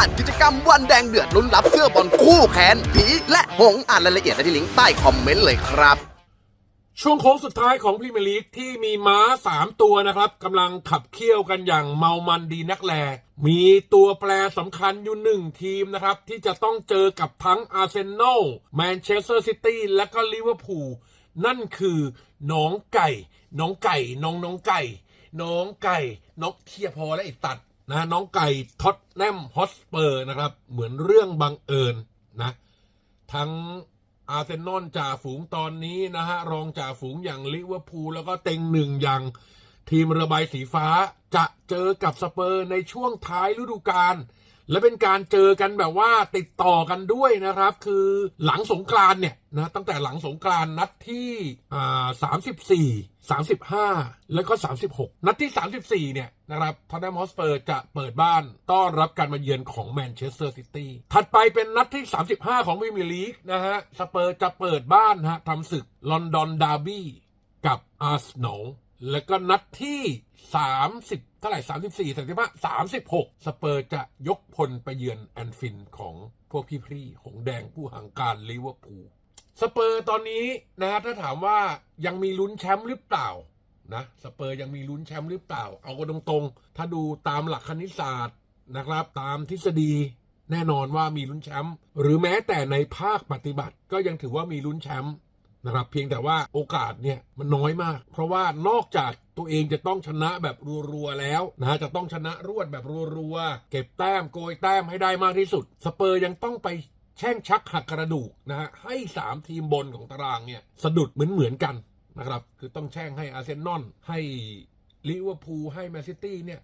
านกิจกรรมวันแดงเดือดลุ้นรับเสื้อบอลคู่แขนผีและหงอ่านรายละเอียดได้ที่ลิงก์ใต้คอมเมนต์เลยครับ ช่วงโค้งสุดท้ายของพรีเมียร์ลีกที่มีม้า 3 ตัวนะครับกำลังขับเคี่ยวกันอย่างเมามันดีนักแล มีตัวแปรสำคัญอยู่หนึ่งทีมนะครับ ที่จะต้องเจอกับทั้งอาร์เซนอลแมนเชสเตอร์ซิตี้และก็ลิเวอร์พูลนั่นคือน้องไก่ น้องไก่ น้องน้องไก่ น้องไก่นกเทียพอและไอตัด นะน้องไก่ท็อตแนมฮอสเปอร์นะครับ เหมือนเรื่องบังเอิญนะ ทั้งอาร์เซนอลจ่าฝูงตอนนี้นะฮะ รองจ่าฝูงอย่างลิเวอร์พูลแล้วก็เต็งหนึ่งอย่างทีมเรือใบสีฟ้าจะเจอกับสเปอร์ในช่วงท้ายฤดูกาล และเป็นการเจอกันแบบว่าติดต่อกันด้วยนะครับ คือหลังสงกรานเนี่ยนะตั้งแต่หลังสงกรานนัดที่สามสิบสี่สามสิบห้าแล้วก็สามสิบหกนัดที่สามสิบสี่เนี่ยนะครับทอตแนมฮอสเปอร์จะเปิดบ้านต้อนรับการมาเยือนของแมนเชสเตอร์ซิตี้ถัดไปเป็นนัดที่35ของพรีมียร์ลีกนะฮะสเปอร์จะเปิดบ้านฮะทำศึกลอนดอนดาร์บี้กับอาร์เซนอล แล้วก็นัดที่ 30 เท่าไหร่ 34 35 36 สเปอร์จะยกพลไปเยือนแอนฟินของพวกพี่พรีหงแดงผู้หังการลิเวอร์พูลสเปอร์ตอนนี้นะฮะถ้าถามว่ายังมีลุ้นแชมป์หรือเปล่านะสเปอร์ยังมีลุ้นแชมป์หรือเปล่า เอากันตรงๆ ถ้าดูตามหลักคณิตศาสตร์นะครับ ตามทฤษฎีแน่นอนว่ามีลุ้นแชมป์หรือแม้แต่ในภาคปฏิบัติก็ยังถือว่ามีลุ้นแชมป์ นะครับเพียงแต่ว่าโอกาสเนี่ยมันน้อยมาก เพราะว่านอกจากตัวเองจะต้องชนะแบบรัวๆแล้วนะฮะจะต้องชนะรวดแบบรัวๆเก็บแต้มโกยแต้มให้ได้มากที่สุด สเปอร์ยังต้องไปแช่งชักหักกระดูกนะฮะให้ 3 ทีมบนของตารางเนี่ยสะดุดเหมือนเหมือนๆกันนะครับคือต้องแช่งให้อาร์เซนอลให้ลิเวอร์พูลให้แมนซิตี้เนี่ย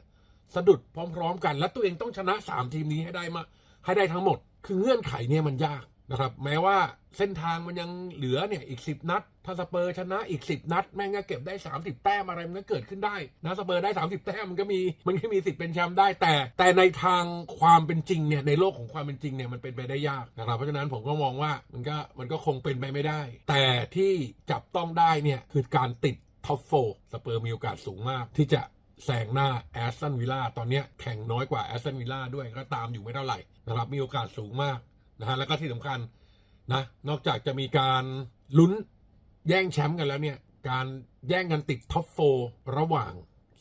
สะดุดพร้อม ๆ กัน และตัวเองต้องชนะ 3 ทีมนี้ให้ได้มาให้ได้ทั้งหมด คือเงื่อนไขเนี่ยมันยาก นะครับ แม้ว่าเส้นทางมันยังเหลือเนี่ยอีก 10 นัด ถ้าสเปอร์ชนะอีก 10 นัด แม่งก็เก็บได้ 30 แต้มอะไรมันก็เกิดขึ้นได้นะสเปอร์ได้ 30 แต้มมันก็มีมันก็มีสิทธิ์เป็นแชมป์ได้แต่ แต่ในทางความเป็นจริงเนี่ยในโลกของความเป็นจริงเนี่ยมันเป็นไปได้ยากนะครับเพราะฉะนั้นผมก็มองว่ามันก็มันก็คงเป็นไปไม่ได้ แต่ที่จับต้องได้เนี่ยคือการติดท็อปโฟสเปอร์มีโอกาสสูงมากที่จะแซงหน้าแอสตันวิลล่าตอนนี้แข่งน้อยกว่าแอสตันวิลล่าด้วยก็ตามอยู่ไม่เท่าไหร่นะครับมีโอกาสสูงมาก นะฮะแล้วก็ที่สำคัญนะนอกจากจะมีการลุ้นแย่งแชมป์กันแล้วเนี่ย การแย่งกันติดท็อปโฟระหว่าง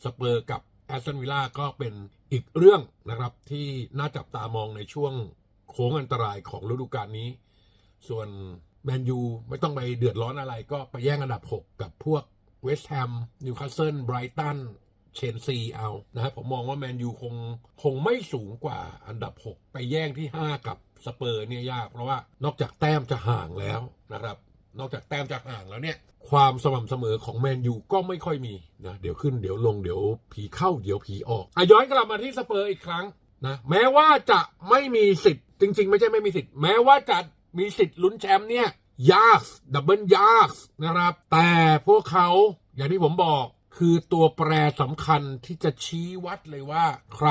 สเปอร์กับแอสตันวิลล่าก็เป็นอีกเรื่องนะครับ ที่น่าจับตามองในช่วงโค้งอันตรายของฤดูกาลนี้ ส่วนแมนยูไม่ต้องไปเดือดร้อนอะไรก็ไปแย่งอันดับ 6 กับพวกเวสต์แฮมนิวคาสเซิลไบรตัน เชนซีเอานะครับผมมองว่าแมนยูคงคงไม่สูงกว่าอันดับ 6 ไปแย่งที่ 5 กับสเปอร์เนี่ยยาก เพราะว่านอกจากแต้มจะห่างแล้วนะครับนอกจากแต้มจะห่างแล้วเนี่ย ความสม่ำเสมอของแมนยูก็ไม่ค่อยมีนะเดี๋ยวขึ้นเดี๋ยวลงเดี๋ยวผีเข้าเดี๋ยวผีออกอะย้อนกลับมาที่สเปอร์อีกครั้งนะแม้ว่าจะไม่มีสิทธิ์ จริง ๆ ไม่ใช่ไม่มีสิทธิ์ แม้ว่าจะมีสิทธิ์ลุ้นแชมป์เนี่ยยากดับเบิลยากนะครับ แต่พวกเขาอย่างที่ผมบอก คือตัวแปรสำคัญที่จะชี้วัดเลยว่า ใคร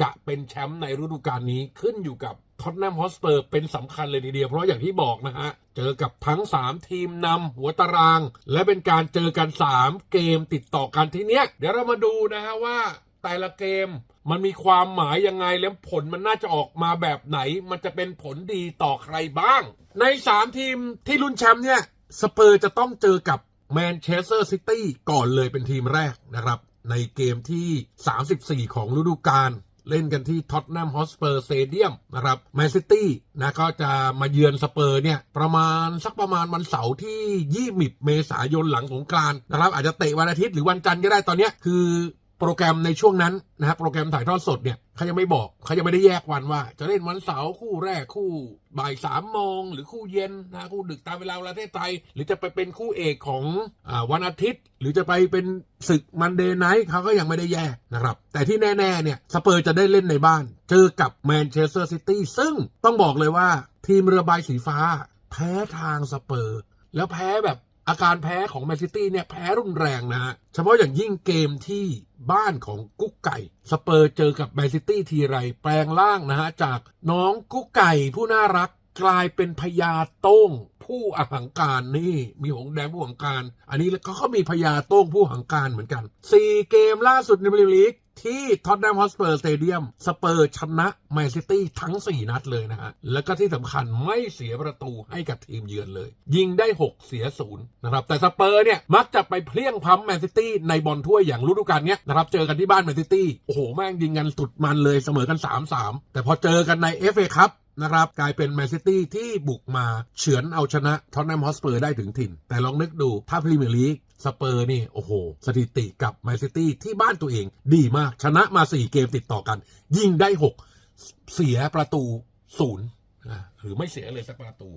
จะเป็นแชมป์ในฤดูกาลนี้ขึ้นอยู่กับท็อตแนมฮอสเปอร์เป็นสำคัญเลยทีเดียว เพราะอย่างที่บอกนะฮะ เจอกับทั้ง 3 ทีมนำหัวตาราง และเป็นการเจอกัน 3 เกมติดต่อกันทีเนี้ย เดี๋ยวเรามาดูนะฮะว่าแต่ละเกมมันมีความหมายยังไงแล้วผลมันน่าจะออกมาแบบไหน มันจะเป็นผลดีต่อใครบ้าง ใน 3 ทีมที่ลุ้นแชมป์เนี่ยสเปอร์จะต้องเจอกับ แมนเชสเตอร์ซิตี้ก่อนเลยเป็นทีมแรกนะครับ ในเกมที่ 34 ของฤดูกาลเล่นกันที่ท็อตแนมฮอสเปอร์สเตเดียมนะครับแมนซิตี้นะก็จะมาเยือนสเปอร์เนี่ย ประมาณสักประมาณวันเสาร์ที่ 20 เมษายนหลังสงกรานนะครับ อาจจะเตะวันอาทิตย์หรือวันจันทร์ก็ได้ตอนนี้คือ โปรแกรมในช่วงนั้นนะครับโปรแกรมถ่ายทอดสดเนี่ยเขายังไม่บอกเขายังไม่ได้แยกวันว่า จะเล่นวันเสาร์คู่แรกคู่บ่ายสามโมงหรือคู่เย็นนะคู่ดึกตามเวลาประเทศไทย หรือจะไปเป็นคู่เอกของอวันอาทิตย์ หรือจะไปเป็นศึกมันเดย์ไนท์เขาก็ยังไม่ได้แยกนะครับ แต่ที่แน่ ๆ เนี่ยสเปอร์จะได้เล่นในบ้าน เจอกับแมนเชสเตอร์ซิตี้ซึ่งต้องบอกเลยว่าทีมเรือใบสีฟ้า แพ้ทางสเปอร์ แล้วแพ้แบบ อาการแพ้ของแมนซิตี้เนี่ยแพ้รุนแรงนะฮะ เฉพาะอย่างยิ่งเกมที่บ้านของกุ๊กไก่ สเปอร์เจอกับแมนซิตี้ทีไรแปลงร่างนะฮะ จากน้องกุ๊กไก่ผู้น่ารัก กลายเป็นพญาโต้งผู้อหังการนี่มีหงแดงผู้อหังการ อันนี้แล้วก็เขามีพญาโต้งผู้อหังการเหมือนกันสี่เกมล่าสุดในพรีเมียร์ลีกที่ท็อตแนมฮอสเปอร์สเตเดียมสเปอร์ชนะแมนซิตี้ทั้ง 4 นัดเลยนะฮะ แล้วก็ที่สำคัญไม่เสียประตูให้กับทีมเยือนเลย ยิงได้ 6 เสียศูนย์นะครับ แต่สเปอร์เนี่ย มักจะไปเพลี้ยงพล้ำแมนซิตี้ในบอลถ้วยอย่างฤดูกาลเนี้ยนะครับ เจอกันที่บ้านแมนซิตี้โอ้โห แม่งยิงกันสุดมันเลยเสมอกัน 3-3 แต่พอเจอกันใน FA ครับ นะครับกลายเป็นแมนซิตี้ที่บุกมาเฉือนเอาชนะท็อตแนมฮอสเปอร์ได้ถึงถิ่น แต่ลองนึกดูถ้าพรีเมียร์ลีกสเปอร์นี่ โอ้โห สถิติกับแมนซิตี้ที่บ้านตัวเองดีมากชนะมา 4 เกมติดต่อกัน ยิงได้ 6 เสียประตูศูนย์หรือไม่เสียเลยสักประตู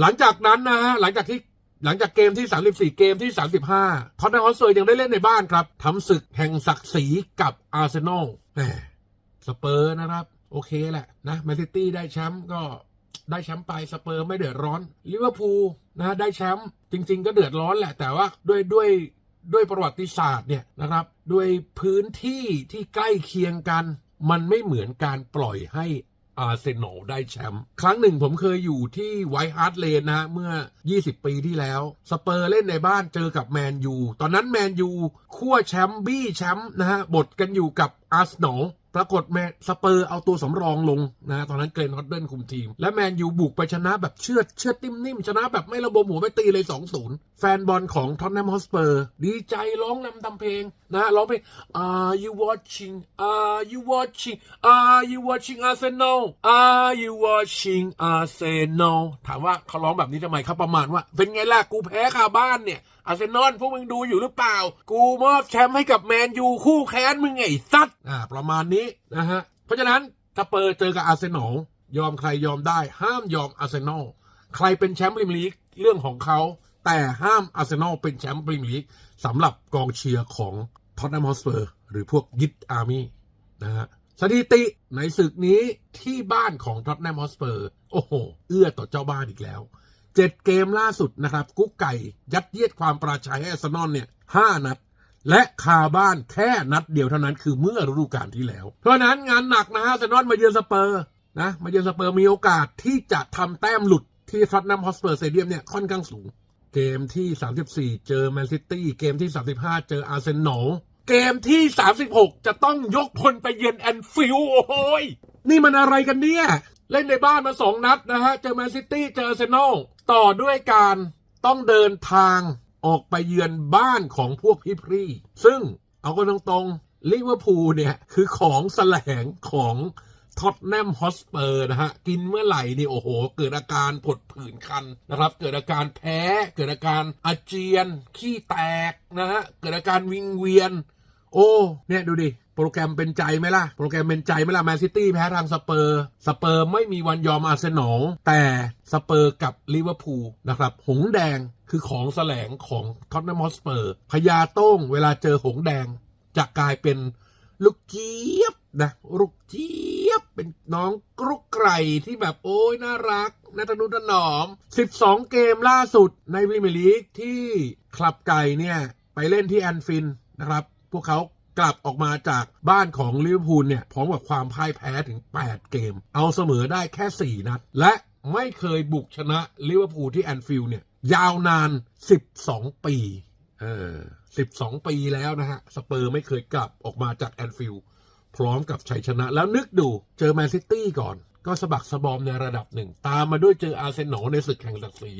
หลังจากนั้นนะฮะหลังจากที่หลังจากเกมที่ 34 เกมที่ 35ท็อตแนมฮอสเปอร์ยังได้เล่นในบ้านครับทำศึกแห่งศักดิ์ศรีกับอาร์เซนอลสเปอร์นะครับ โอเคแหละนะแมนซิตี้ได้แชมป์ก็ได้แชมป์ไปสเปอร์ไม่เดือดร้อนลิเวอร์พูลนะได้แชมป์จริง ๆ ก็เดือดร้อนแหละ แต่ว่าด้วยด้วยด้วยประวัติศาสตร์เนี่ยนะครับ ด้วยพื้นที่ที่ใกล้เคียงกัน มันไม่เหมือนการปล่อยให้อาร์เซนอลได้แชมป์ครั้งหนึ่งผมเคยอยู่ที่ไวท์ฮาร์ดเลนนะฮะเมื่อ 20 ปีที่แล้ว สเปอร์เล่นในบ้านเจอกับแมนยู ตอนนั้นแมนยูขั้วแชมป์บี้แชมป์นะฮะบทกันอยู่กับอาร์เซนอล ปรากฏแมนสเปอร์เอาตัวสำรองลงนะตอนนั้นเกรนฮอตเดิลคุมทีม และแมนยูบุกไปชนะแบบเชือดเชือดนิ่มๆ ชนะแบบไม่ระบมหัวไปตีเลย 2-0 แฟนบอลของท็อตแนมฮอสเปอร์ดีใจร้องนำทำเพลงนะร้องเพลง Are you watching Are you watching Are you watching Arsenal Are you watching Arsenal ถามว่าเขาร้องแบบนี้ทำไมเขาประมาณว่า เป็นไงล่ะกูแพ้คาบ้านเนี่ย อาร์เซนอลพวกมึงดูอยู่หรือเปล่า กูมอบแชมป์ให้กับแมนยูคู่แค้นมึงไงซัดอ่าประมาณนี้นะฮะ เพราะฉะนั้นถ้าเปิดเจอกับอาร์เซนอลยอมใครยอมได้ ห้ามยอมอาร์เซนอลใครเป็นแชมป์พรีเมียร์ลีกเรื่องของเขา แต่ห้ามอาร์เซนอลเป็นแชมป์พรีเมียร์ลีกสำหรับกองเชียร์ของท็อตแนมฮอสเปอร์หรือพวกยิดอาร์มี่นะฮะสถิติในศึกนี้ที่บ้านของท็อตแนมฮอสเปอร์โอ้โห เอื้อต่อเจ้าบ้านอีกแล้ว เจ็ดเกมล่าสุดนะครับ กุ๊กไก่ยัดเยียดความปราชัยให้อาร์เซนอลเนี่ยห้านัด และคาบ้านแค่นัดเดียวเท่านั้นคือเมื่อฤดูกาลที่แล้ว เพราะนั้นงานหนักนะฮะอาร์เซนอลมาเยือนสเปอร์นะมาเยือนสเปอร์มีโอกาสที่จะทำแต้มหลุดที่ท็อตแนมฮอสเปอร์สเตเดียมเนี่ยค่อนข้างสูง เกมที่ 34 เจอแมนซิตี้เกมที่ 35 เจออาร์เซนอลเกมที่ 36 จะต้องยกพลไปเยือนแอนฟิลด์โอ้ยนี่มันอะไรกันเนี่ย เล่นในบ้านมาสองนัดนะฮะ เจอแมนซิตี้ เจออาร์เซนอล ต่อด้วยการต้องเดินทางออกไปเยือนบ้านของพวกพี่พรีซึ่งเอาก็ตรงๆลิเวอร์พูลเนี่ย คือของแสลงของท็อตแนมฮอสเปอร์นะฮะ กินเมื่อไหร่นี่โอ้โห เกิดอาการผดผื่นคันนะครับ เกิดอาการแพ้ เกิดอาการอาเจียน ขี้แตกนะฮะ เกิดอาการวิงเวียน โอ้เนี่ยดูดิโปรแกรมเป็นใจไหมล่ะ โปรแกรมเป็นใจไหมล่ะแมนซิตี้แพ้ทางสเปอร์ สเปอร์ไม่มีวันยอมอาร์เซนอลแต่สเปอร์กับลิเวอร์พูลนะครับ หงแดงคือของแสลงของท็อตแนมฮอสเปอร์พญาโต้งเวลาเจอหงแดงจะกลายเป็นลูกเจี๊ยบนะลูกเจี๊ยบเป็นน้องกรุกไก่ที่แบบโอ้ยน่ารักน่าทะนุถนอม 12 เกมล่าสุดในพรีเมียร์ลีกที่คลับไก่เนี่ย ไปเล่นที่แอนฟินนะครับ พวกเขากลับออกมาจากบ้านของลิเวอร์พูลเนี่ยพร้อมกับความพ่ายแพ้ถึง 8 เกม เอาเสมอได้แค่ 4 นัด และไม่เคยบุกชนะลิเวอร์พูลที่แอนฟิลด์เนี่ยยาวนาน 12 ปีเออ12 ปีแล้วนะฮะ สเปอร์ไม่เคยกลับออกมาจากแอนฟิลด์พร้อมกับชัยชนะ แล้วนึกดูเจอแมนซิตี้ก่อน ก็สะบักสะบอมในระดับหนึ่ง ตามมาด้วยเจออาร์เซนอลในศึกแข่งศักดิ์ศรี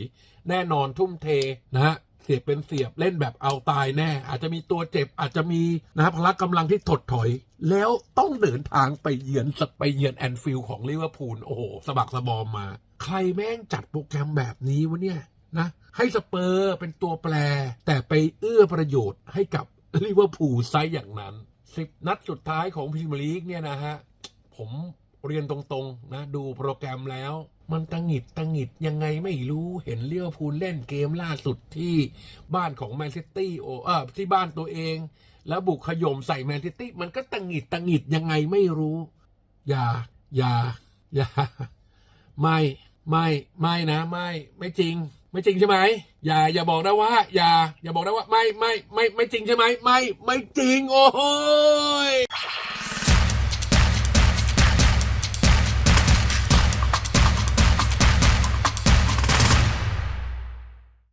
แน่นอนทุ่มเทนะฮะ เสียบเป็นเสียบเล่นแบบเอาตายแน่ อาจจะมีตัวเจ็บอาจจะมีนะครับพละกำลังที่ถดถอย แล้วต้องเดินทางไปเยือนสไปเยือนแอนฟิลด์ของลิเวอร์พูลโอ้โหสะบักสะบอมมา ใครแม่งจัดโปรแกรมแบบนี้วะเนี่ยนะให้สเปอร์เป็นตัวแปร แต่ไปเอื้อประโยชน์ให้กับลิเวอร์พูลไซอย่างนั้นสิบนัดสุดท้ายของพรีเมียร์ลีกเนี่ยนะฮะผมเรียนตรงๆนะดูโปรแกรมแล้ว มันตังหิดตังหิดยังไงไม่รู้เห็นเลี้ยวพูลเล่นเกมล่าสุดที่บ้านของแมนซิตี้โอเออที่บ้านตัวเอง แล้วบุกขย่มใส่แมนซิตี้มันก็ตังหิดตังหิดยังไงไม่รู้ อย่า อย่า อย่า ไม่ไม่ไม่นะ ไม่ไม่จริง ไม่จริงใช่ไหมอย่า อย่าบอกนะว่า อย่า อย่าบอกนะว่า ไม่ไม่ไม่ไม่จริงใช่ไหมไม่ไม่จริง โอ้โหย